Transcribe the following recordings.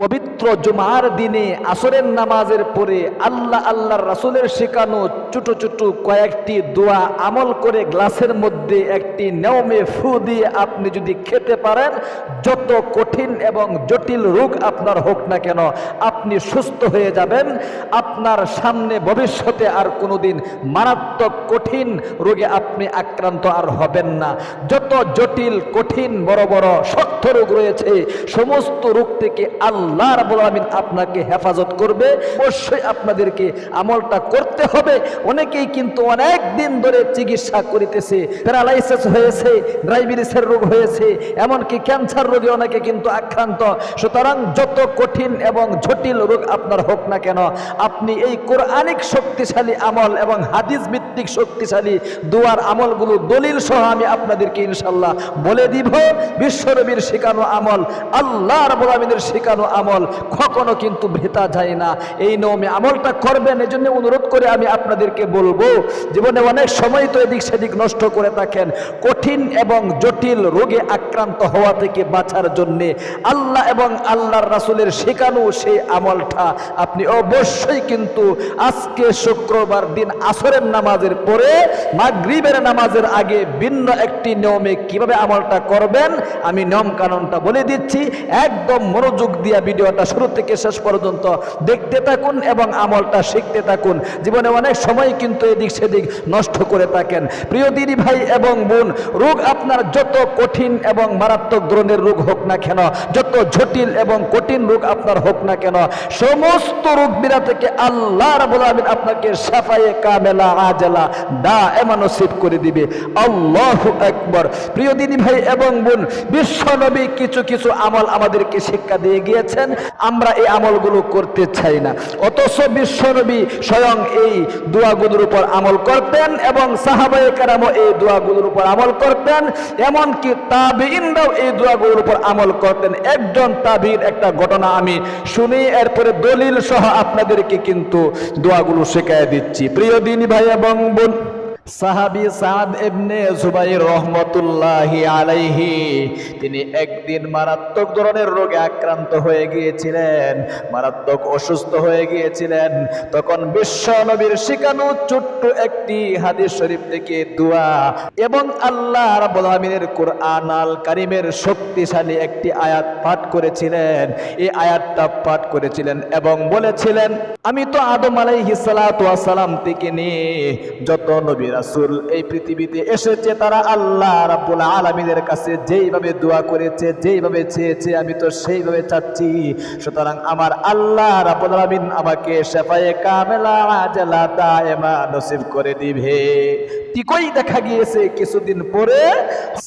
وبالتالي পবিত্র জুমার দিনে আসরের নামাজের পরে আল্লাহ আল্লাহর রাসুলের শেখানো ছোট ছোট কয়েকটি দোয়া আমল করে গ্লাসের মধ্যে একটি নেওমে ফু দিয়ে আপনি যদি খেতে পারেন, যত কঠিন এবং জটিল রোগ আপনার হোক না কেন, আপনি সুস্থ হয়ে যাবেন। আপনার সামনে ভবিষ্যতে আর কোনোদিন মারাত্মক কঠিন রোগে আপনি আক্রান্ত আর হবেন না। যত জটিল, কঠিন, বড় বড় শক্ত রোগ রয়েছে, সমস্ত রোগ থেকে আল্লাহ রাব্বুল আলামিন আপনাকে হেফাজত করবে। অবশ্যই আপনাদেরকে আমলটা করতে হবে। অনেকেই কিন্তু অনেক দিন ধরে চিকিৎসা করিতেছে, প্যারালাইসিস হয়েছে ডায়াবেটিসের রোগ হয়েছে, এমনকি ক্যান্সার রোগে অনেকে কিন্তু আক্রান্ত। সুতরাং যত কঠিন এবং জটিল রোগ আপনার হোক না কেন, আপনি এই কোরআনিক শক্তিশালী আমল এবং হাদিস ভিত্তিক শক্তিশালী দুয়ার আমলগুলো দলিল সহ আমি আপনাদেরকে ইনশাল্লাহ বলে দিব। বিশ্বনবীর শেখানো আমল, আল্লাহ রাব্বুল আলামিনের শেখানো আমল কখনো কিন্তু ভেতা যায় না। এই নিয়মে আমলটা করবেন, এজন্য অনুরোধ করে আমি আপনাদেরকে বলব, জীবনে অনেক সময় তো এদিক সেদিক নষ্ট করে থাকেন, কঠিন এবং জটিল রোগে আক্রান্ত হওয়া থেকে বাঁচার জন্যে আল্লাহ এবং আল্লাহর রাসূলের শেখানো সেই আমলটা আপনি অবশ্যই কিন্তু আজকে শুক্রবার দিন আসরের নামাজের পরে মাগরিবের নামাজের আগে ভিন্ন একটি নিয়মে কীভাবে আমলটা করবেন, আমি নিয়ম কানুনটা বলে দিচ্ছি। একদম মনোযোগ দিয়া ভিডিওটা শুরু থেকে শেষ পর্যন্ত দেখতে থাকুন এবং আমলটা শিখতে থাকুন। জীবনে অনেক সময় কিন্তু এদিক সেদিক নষ্ট করে থাকেন। প্রিয় দিদি ভাই এবং বোন, রোগ আপনার যত কঠিন এবং মারাত্মক ধরনের রোগ হোক না কেন, যত জটিল এবং কঠিন রোগ আপনার হোক না কেন, সমস্ত রোগ বিরা থেকে আল্লাহ আলামিন আপনাকে সাফায়ে কামেলা, আজলা, দা এমন নসিব করে দিবে। আল্লাহ একবার প্রিয় দিদি ভাই এবং বোন, বিশ্ব নবী কিছু কিছু আমল আমাদেরকে শিক্ষা দিয়ে গিয়েছেন। আমরা এই আমলগুলো করতে চাই না। অথচ বিশ্ব নবী স্বয়ং এই দোয়াগুলোর উপর আমল করতেন এবং সাহাবায়ে কেরামও এই দোয়াগুলোর উপর আমল করতেন। এমনকি তাবিইনরাও এই দোয়াগুলোর উপর আমল করতেন। একজন তাবির একটা ঘটনা আমি শুনি, এরপরে দলিল সহ আপনাদেরকে কিন্তু দোয়াগুলো শেখায় দিচ্ছি। প্রিয় দিনী ভাই এবং বোন সাহাবি সাদ ইবনে জুবাইর রহমতুল্লাহি আলাইহি, তিনি একদিন মারাত্মক ধরনের রোগে আক্রান্ত হয়ে গিয়েছিলেন, মারাত্মক অসুস্থ হয়ে গিয়েছিলেন। তখন বিশ্ব নবীর শিখানো ছোট্ট একটি হাদিস শরীফ থেকে দোয়া এবং আল্লাহ আলামিনের কোরআন আল কারিমের শক্তিশালী একটি আয়াত পাঠ করেছিলেন। এই আয়াতটা পাঠ করেছিলেন এবং বলেছিলেন, আমি তো আদম আলাইহিস সালাম থেকে নিয়ে যত নবী রাসূল, এই পৃথিবীতে এসেছে তারা আল্লাহ রাব্বুল আলামিনের কাছে, যেইভাবে দোয়া করেছে, যেইভাবে চেয়েছে, আমি তো সেইভাবে চাচ্ছি। সুতরাং আমার আল্লাহ রাব্বুল আলামিন আমাকে শেফায়ে কামেলা নসিব করে দিবে। ঠিকই দেখা গিয়েছে, কিছুদিন পরে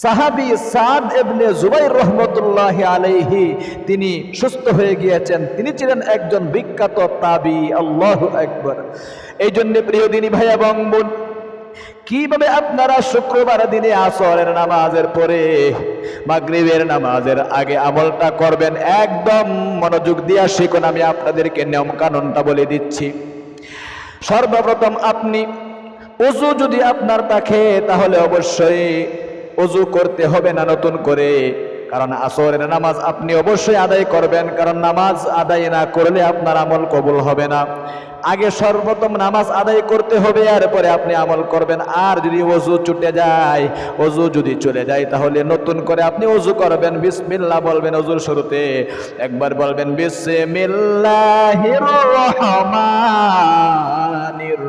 সাহাবি সাদ ইবনে জুবাইর রহমতুল্লাহ আলাইহি, তিনি সুস্থ হয়ে গিয়েছেন। তিনি ছিলেন একজন বিখ্যাত তাবি, আল্লাহ একবার এই জন্য প্রিয় দিনী ভাই এবং কীভাবে আপনারা শুক্রবার দিনে আসরের নামাজের পরে মাগরিবের নামাজের আগে আমলটা করবেন? একদম মনোযোগ দিয়া শিখুন, আমি আপনাদেরকে নিয়ম কানুনটা বলে দিচ্ছি। সর্বপ্রথম আপনি অজু যদি আপনার থাকে তাহলে অবশ্যই অজু করতে হবে না নতুন করে। কারণ আসরের নামাজ আপনি অবশ্যই আদায় করবেন, কারণ নামাজ আদায় না করলে আপনার আমল কবুল হবে না। আগে সর্বপ্রথম নামাজ আদায় করতে হবে আর পরে আপনি আমল করবেন। আর যদি অজু ছুটে যায় অজু যদি চলে যায়, তাহলে নতুন করে আপনি অজু করবেন। বিসমিল্লাহ বলবেন অজুর শুরুতে। একবার বলবেন, বিসমিল্লাহির রহমানির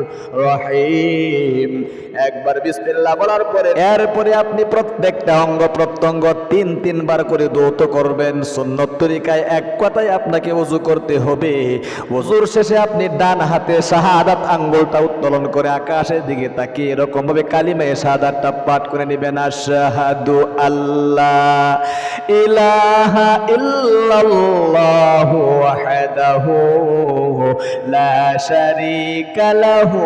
রহিম। একবার বিসমিল্লাহ বলার পরে, এরপরে আপনি প্রত্যেকটা অঙ্গ প্রত্যঙ্গ তিন, তিনবার করে দৌত করবেন। সুন্নত তরিকায় এক কথায় আপনাকে ওযু করতে হবে। ওযুর শেষে আপনি ডান হাতে শাহাদাত আঙ্গুলটা উত্তোলন করে আকাশের দিকে তাকিয়ে এরকম ভাবে কালিমায়ে শাহাদাতটা পাঠ করে নেবেন আশহাদু আল্লাহ ইলাহা ইল্লাল্লাহু ওয়াহদাহু লা শারীকা লাহু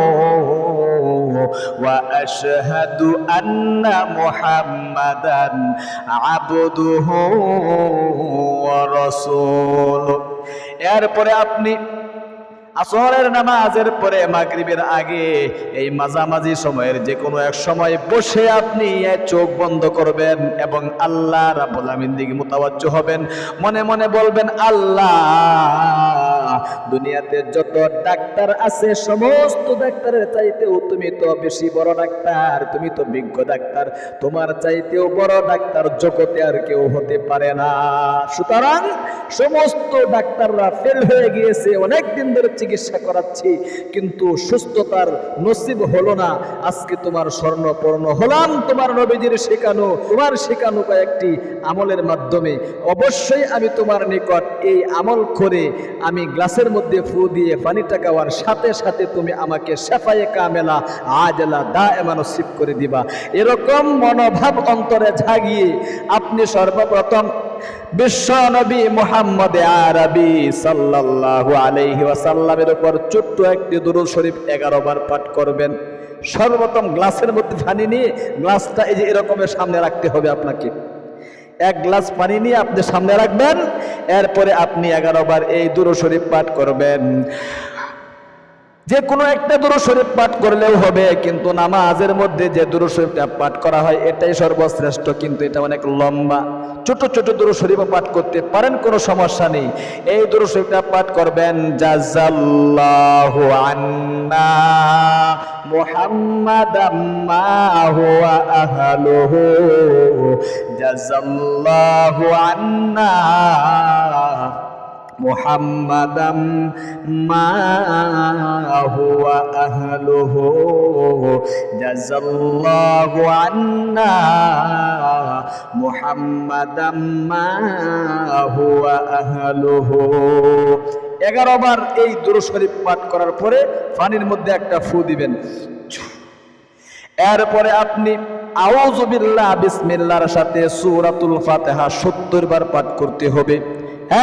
واشهد ان محمدا عبده ورسوله এরপরে আপনি আসরের নামাজের পরে মাগরিবের আগে এই মাঝামাঝি সময়ের যে কোনো এক সময় বসে আপনি চোখ বন্ধ করবেন এবং আল্লাহ রাবুল আমিন দিকে মোতাবাজ্য হবেন। মনে মনে বলবেন, আল্লাহ দুনিয়াতে যত ডাক্তার আছে, সমস্ত ডাক্তারের চাইতেও তুমি তো বেশি বড় ডাক্তার, তুমি তো বিজ্ঞ ডাক্তার। তোমার চাইতেও বড় ডাক্তার জগতে আর কেউ হতে পারে না। সুতরাং সমস্ত ডাক্তাররা ফেল হয়ে গিয়েছে অনেক দিন ধরে চিকিৎসা করাচ্ছি, কিন্তু সুস্থতার নসিব হলো না। আজকে তোমার স্বর্ণপূর্ণ হলাম, তোমার নবীজির শেখানো, তোমার শেখানো কয়েকটি আমলের মাধ্যমে। অবশ্যই আমি তোমার নিকট এই আমল করে আমি গ্লাসের মধ্যে ফু দিয়ে পানিটা খাওয়ার সাথে সাথে তুমি আমাকে শেফায়ে কামেলা, আজলা দা এমানো সিপ করে দিবা। এরকম মনোভাব অন্তরে জাগিয়ে আপনি সর্বপ্রথম বিশ্ব নবী মোহাম্মদ আরবি সাল্লাল্লাহু আলাইহি ওয়াসাল্লামের উপর ছোট্ট একটি দুরূদ শরীফ এগারো বার পাঠ করবেন। সর্বপ্রথম গ্লাসের মধ্যে পানি নিয়ে গ্লাসটা এই যে এরকমের সামনে রাখতে হবে আপনাকে। এক গ্লাস পানি নিয়ে আপনি সামনে রাখবেন এরপরে আপনি এগারো বার এই দুরূদ শরীফ পাঠ করবেন। যে কোনো একটা দুরূদ শরীফ পাঠ করলেও হবে, কিন্তু নামাজের মধ্যে যে দুরূদ শরীফটা পাঠ করা হয়, এটাই সর্বশ্রেষ্ঠ, কিন্তু এটা অনেক লম্বা। ছোট ছোট দুরূদ শরীফ পাঠ করতে পারেন, কোনো সমস্যা নেই। এই দুরূদ শরীফটা পাঠ করবেন জাজাল্লাহু জাজাল্লাহু আন্না মুহাম্মাদাম মা হুয়া আহলুহু জাজাল্লাহু আন্না মুহাম্মাদাম মা হুয়া আহলুহু। এগারো বার এই দুরু শরীফ পাঠ করার পরে পানির মধ্যে একটা ফু দিবেন। এরপরে আপনি আউজুবিল্লাহ বিসমিল্লাহর সাথে সূরাতুল ফাতিহা 70 বার পাঠ করতে হবে।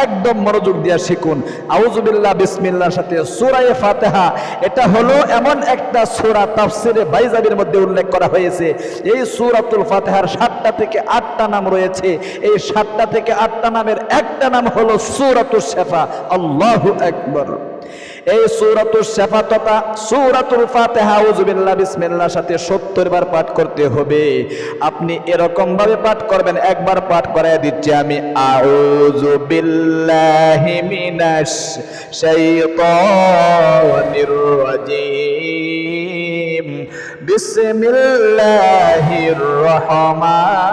একদম মনোযোগ দিয়া শিখুন। আউজুবিল্লাহ বিসমিল্লাহর সাথে সূরায়ে ফাতিহা, এটা হলো এমন একটা সূরা তাফসিরে বাইজাবির মধ্যে উল্লেখ করা হয়েছে। এই সূরাতুল ফাতিহার সাতটা থেকে আটটা নাম রয়েছে। এই সাতটা থেকে আটটা নামের একটা নাম হলো সূরাতুশ শেফা। আল্লাহু আকবার। এই সূরাতুশ শেফা তথা সূরাতুল ফাতিহা আউযুবিল্লাহ বিসমিল্লাহর সাথে 70 বার পাঠ করতে হবে। আপনি এরকম ভাবে পাঠ করবেন, একবার পাঠ করায় দিচ্ছি আমি, আউযু বিল্লাহি মিনাশ শাইতানির রাজিম। বিসমিল্লাহির রহমানির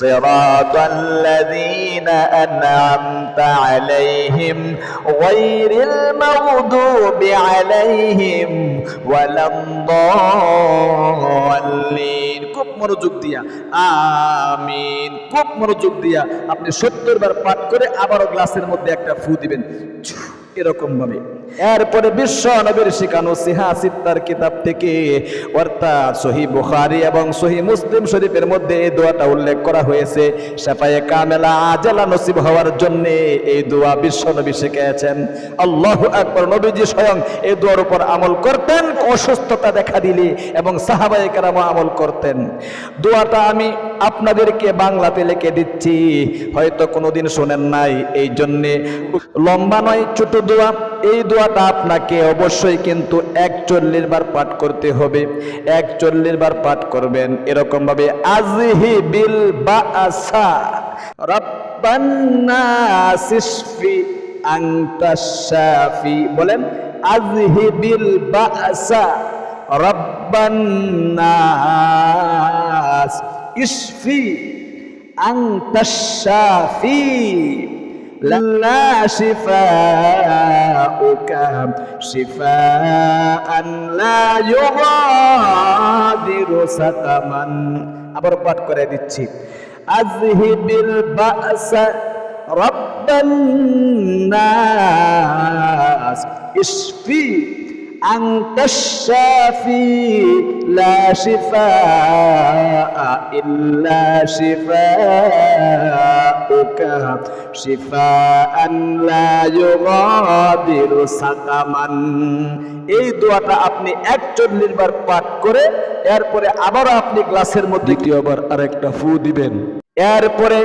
صراط الذين أنعمت عليهم غير المغضوب عليهم ولا الضالين খুব মনোযোগ দিয়া আমিন খুব মনোযোগ দিয়া আপনি সত্তর বার পাঠ করে আবারও গ্লাসের মধ্যে একটা ফু দিবেন এরকম ভাবে এরপরে বিশ্ব নবীর শিখানো সিহা সিত্তার কিতাব থেকে অর্থাৎ সহি বুখারি এবং সহি মুসলিম শরীফের মধ্যে এই দোয়াটা উল্লেখ করা হয়েছে সাফায়ে কামেলা আজালা নসিব হওয়ার জন্য এই দোয়া বিশ্ব নবী শিখিয়েছেন। আল্লাহ আকবর নবীজি স্বয়ং এই দোয়ার উপর আমল করতেন, অসুস্থতা দেখা দিলে এবং সাহাবায়ে কেরাম আমল করতেন। দোয়াটা আমি আপনাদেরকে বাংলাতে লিখে দিচ্ছি, হয়তো কোনোদিন শোনেন নাই, এই জন্যে লম্বা নয়, ছোট দোয়া, এই দোয়াটা আপনাকে অবশ্যই কিন্তু একচল্লিশ বার পাঠ করতে হবে। একচল্লিশ বার পাঠ করবেন। এরকম ভাবে আজহি বিল বা আসা রব্বান্না সিসফি আংতাশাফি বলেন, আজহি বিল বা আসা রব্বান্নাস ইসফি আংতাশাফি لا شفاءك شفاء لا يغادر سقما আবার পাঠ করে দিচ্ছি আজহিবিল বাসা রব্বান নাস ইশফি أنت الشافي لا شفاء إلا شفاءك شفاء لا يغادر سقما এই দোয়াটা আপনি একচল্লিশ বার পাঠ করে এরপরে আবারও আপনি গ্লাসের মধ্যে দ্বিতীয়বার আরেকটা ফু দিবেন এরপরে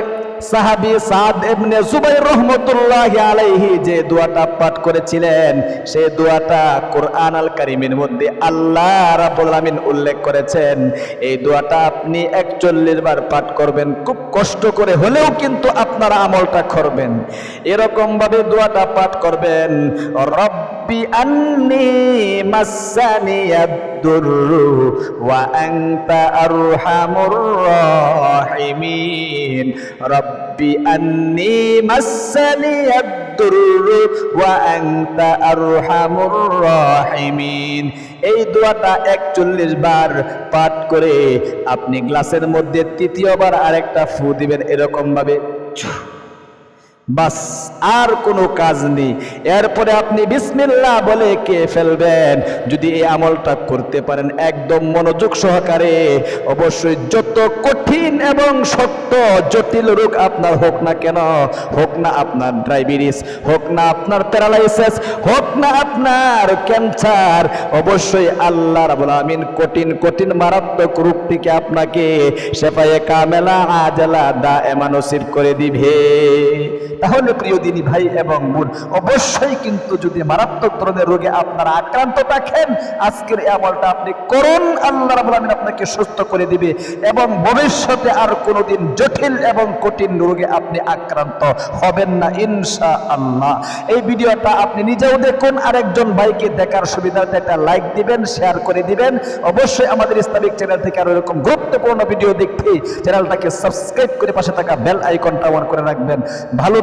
সাহাবি সাদ ইবনে জুবাইর রহমতুল্লাহ আলাইহি যে দোয়াটা পাঠ করেছিলেন সেই দোয়াটা কোরআন আল কারিমের মধ্যে আল্লাহ রাব্বুল আলামিন উল্লেখ করেছেন। এই দোয়াটা আপনি 41 বার পাঠ করবেন, খুব কষ্ট করে হলেও কিন্তু আপনারা আমলটা করবেন। এরকম ভাবে দোয়াটা পাঠ করবেন ওয়া ওয়া এই দোয়াটা একচল্লিশ বার পাঠ করে আপনি গ্লাসের মধ্যে তৃতীয়বার আরেকটা ফু দিবেন এরকমভাবে। বাস, আর কোনো কাজ নেই। এরপরে আপনি বিসমিল্লা বলে কে ফেলবেন। যদি এই আমলটা করতে পারেন, একদম মনোযোগ সহকারে। অবশ্যই যত কঠিন এবং শক্ত জটিল রোগ আপনার হোক না কেন, হোক না আপনার ডায়াবেটিস, হোক না আপনার প্যারালাইসিস, হোক না আপনার ক্যান্সার, অবশ্যই আল্লাহ রাবুল আমিন কঠিন কঠিন, মারাত্মক রোগ থেকে আপনাকে সেফায়ে কামেলা, আজলা দা এমানসিব করে দিবে। তাহলে প্রিয় দিনী ভাই এবং বোন, অবশ্যই কিন্তু যদি মারাত্মক ধরনের রোগে আপনারা আক্রান্ত থাকেন, আজকের এই আমলটা আপনি করুন, আল্লাহ রাব্বুল আলামিন আপনাকে সুস্থ করে দিবে এবং ভবিষ্যতে আর কোনোদিন জটিল এবং কঠিন রোগে আপনি আক্রান্ত হবেন না ইনশা আল্লাহ এই ভিডিওটা আপনি নিজেও দেখুন, আরেকজন ভাইকে দেখার সুবিধাতে একটা লাইক দিবেন, শেয়ার করে দিবেন। অবশ্যই আমাদের ইসলামিক চ্যানেল থেকে আরও এরকম গুরুত্বপূর্ণ ভিডিও দেখতে চ্যানেলটাকে সাবস্ক্রাইব করে পাশে থাকা বেল আইকনটা অন করে রাখবেন। ভালো